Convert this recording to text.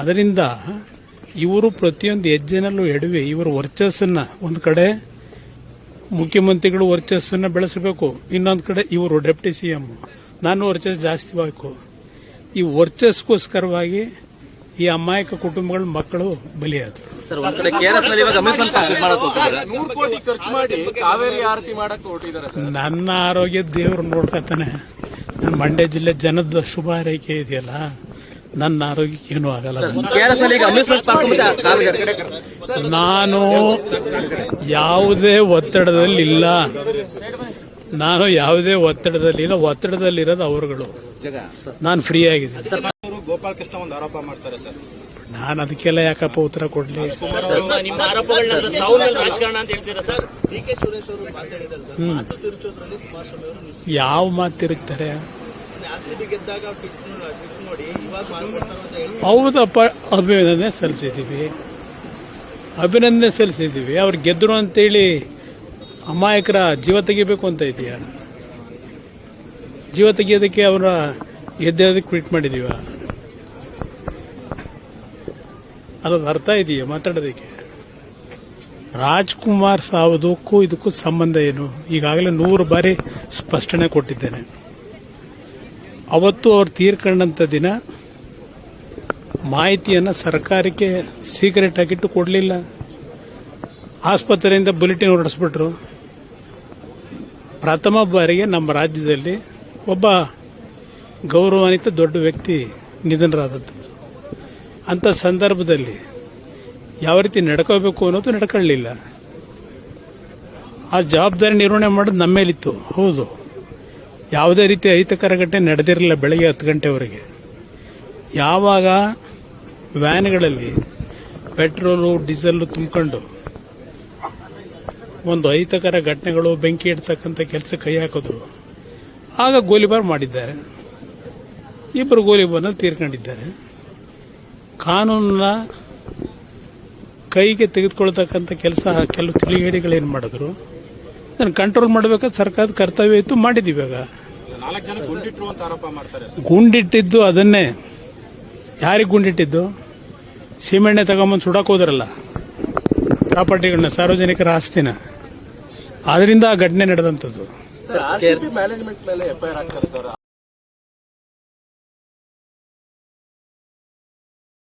ಅದರಿಂದ ಇವರು ಪ್ರತಿಯೊಂದು ಹೆಜ್ಜೆನಲ್ಲೂ ಎಡವಿ ಇವರ ವರ್ಚಸ್ಸನ್ನು ಒಂದು ಕಡೆ ಮುಖ್ಯಮಂತ್ರಿಗಳು ವರ್ಚಸ್ಸನ್ನು ಬೆಳೆಸಬೇಕು. ಇನ್ನೊಂದು ಕಡೆ ಇವರು ಡೆಪ್ಟಿ ಸಿ ಎಂ ನಾನು ವರ್ಚಸ್ ಜಾಸ್ತಿ ಬೇಕು ಈ ವರ್ಚಸ್ಗೋಸ್ಕರವಾಗಿ ಈ ಅಮಾಯಕ ಕುಟುಂಬಗಳ ಮಕ್ಕಳು ಬಲಿಯಾದರು. ಸರ್ ಒಂದ್ ಕಡೆ ಕೆಆರ್ಎಸ್ನಲ್ಲಿ ಇವಾಗ ಅಮ್ಯೂಸ್ಮೆಂಟ್ ಪಾರ್ಕ್ ಮಾಡಕ್ ಹೋಗ್ತಿದ್ದಾರೆ. ಕೋಟಿ ಖರ್ಚು ಮಾಡಿ ಕಾವೇರಿ ಆರತಿ ಮಾಡಕ್ ಹೊರಟಿದ್ದಾರೆ ಸರ್. ನನ್ನ ಆರೋಗ್ಯ ದೇವರು ನೋಡ್ಕೊತಾನೆ. ನನ್ನ ಮಂಡ್ಯ ಜಿಲ್ಲೆ ಜನದ ಶುಭ ಹಾರೈಕೆ ಇದೆಯಲ್ಲ? ನನ್ನ ಆರೋಗ್ಯಕ್ಕೆ ಏನೂ ಆಗಲ್ಲ ನಾನು ಯಾವುದೇ ಒತ್ತಡದಲ್ಲಿ ಇಲ್ಲ. ನಾನು ಯಾವುದೇ ಒತ್ತಡದಲ್ಲಿ ಇಲ್ಲ. ಒತ್ತಡದಲ್ಲಿರೋದು ಅವರುಗಳು. ನಾನು ಫ್ರೀ ಆಗಿದ್ದೀನಿ. ಗೋಪಾಲಕೃಷ್ಣ ಒಂದು ಆರೋಪ ಮಾಡ್ತಾರೆ ಸರ್ ನಾನು ಅದಕ್ಕೆಲ್ಲ ಯಾಕಪ್ಪ ಉತ್ತರ ಕೊಡ್ಲಿ? ಯಾವ ಮಾತು ತಿರುಗ್ತಾರೆ ಹೌದಪ್ಪ ಅಭಿನಂದನೆ ಸಲ್ಲಿಸಿದ್ದೀವಿ. ಅಭಿನಂದನೆ ಸಲ್ಲಿಸಿದ್ದೀವಿ. ಅವ್ರು ಗೆದ್ದರು ಅಂತೇಳಿ ಅಮಾಯಕರ ಜೀವ ತೆಗಿಬೇಕು ಅಂತ ಇದೆಯಾ? ಜೀವ ತೆಗಿಯೋದಕ್ಕೆ ಅವರ ಗೆದ್ದೋದಕ್ಕೆ ಟ್ವೀಟ್ ಮಾಡಿದೀವ? ಅದೊಂದು ಅರ್ಥ ಇದೆಯಾ ಮಾತಾಡೋದಕ್ಕೆ? ರಾಜ್ಕುಮಾರ್ ಸಾವುದಕ್ಕೂ ಇದಕ್ಕೂ ಸಂಬಂಧ ಏನು? ಈಗಾಗಲೇ ನೂರು ಬಾರಿ ಸ್ಪಷ್ಟನೆ ಕೊಟ್ಟಿದ್ದೇನೆ. ಅವತ್ತು ಅವ್ರು ತೀರ್ಕೊಂಡಂತ ದಿನ ಮಾಹಿತಿಯನ್ನು ಸರ್ಕಾರಕ್ಕೆ ಸೀಕ್ರೆಟ್ ಆಗಿಟ್ಟು ಕೊಡಲಿಲ್ಲ. ಆಸ್ಪತ್ರೆಯಿಂದ ಬುಲೆಟಿನ್ ಹೊರಡಿಸ್ಬಿಟ್ರು. ಪ್ರಥಮ ಬಾರಿಗೆ ನಮ್ಮ ರಾಜ್ಯದಲ್ಲಿ ಒಬ್ಬ ಗೌರವಾನ್ವಿತ ದೊಡ್ಡ ವ್ಯಕ್ತಿ ನಿಧನರಾದದ್ದು. ಅಂಥ ಸಂದರ್ಭದಲ್ಲಿ ಯಾವ ರೀತಿ ನಡ್ಕೋಬೇಕು ಅನ್ನೋದು ನಡ್ಕೊಳ್ಳಲಿಲ್ಲ ಆ ಜವಾಬ್ದಾರಿ ನಿರ್ವಹಣೆ ಮಾಡೋದು ನಮ್ಮ ಮೇಲಿತ್ತು. ಹೌದು. ಯಾವುದೇ ರೀತಿ ಅಹಿತಕರ ಘಟನೆ ನಡೆದಿರಲಿಲ್ಲ ಬೆಳಗ್ಗೆ ಹತ್ತು ಗಂಟೆವರೆಗೆ. ಯಾವಾಗ ವ್ಯಾನ್ಗಳಲ್ಲಿ ಪೆಟ್ರೋಲು, ಡೀಸೆಲ್ಲು ತುಂಬಿಕೊಂಡು ಒಂದು ಅಹಿತಕರ ಘಟನೆಗಳು ಬೆಂಕಿ ಇಡ್ತಕ್ಕಂಥ ಕೆಲಸ ಕೈ ಹಾಕಿದ್ರು, ಆಗ ಗೋಲಿಬಾರ್ ಮಾಡಿದ್ದಾರೆ. ಇಬ್ಬರು ಗೋಲಿಬಾರ್ನ ತೀರ್ಕೊಂಡಿದ್ದಾರೆ. ಕಾನೂನನ್ನ ಕೈಗೆ ತೆಗೆದುಕೊಳ್ತಕ್ಕಂಥ ಕೆಲಸ, ಕೆಲವು ಏನು ಮಾಡಿದ್ರು ಅದನ್ನು ಕಂಟ್ರೋಲ್ ಮಾಡಬೇಕಾದ ಸರ್ಕಾರದ ಕರ್ತವ್ಯ ಇತ್ತು, ಮಾಡಿದ್ದೀವಿ ಇವಾಗ ಗುಂಡಿಟ್ಟಿದ್ದು ಅದನ್ನೇ. ಯಾರಿಗೆ ಗುಂಡಿಟ್ಟಿದ್ದು? ಸೀಮೆಣ್ಣೆ ತಗೊಂಬಂದು ಸುಡಕ್ ಹೋದ್ರಲ್ಲ. ಪ್ರಾಪರ್ಟಿಗಳನ್ನ ಸಾರ್ವಜನಿಕರ ಆಸ್ತಿನ. ಅದರಿಂದ ಆ ಘಟನೆ ನಡೆದಂಥದ್ದು.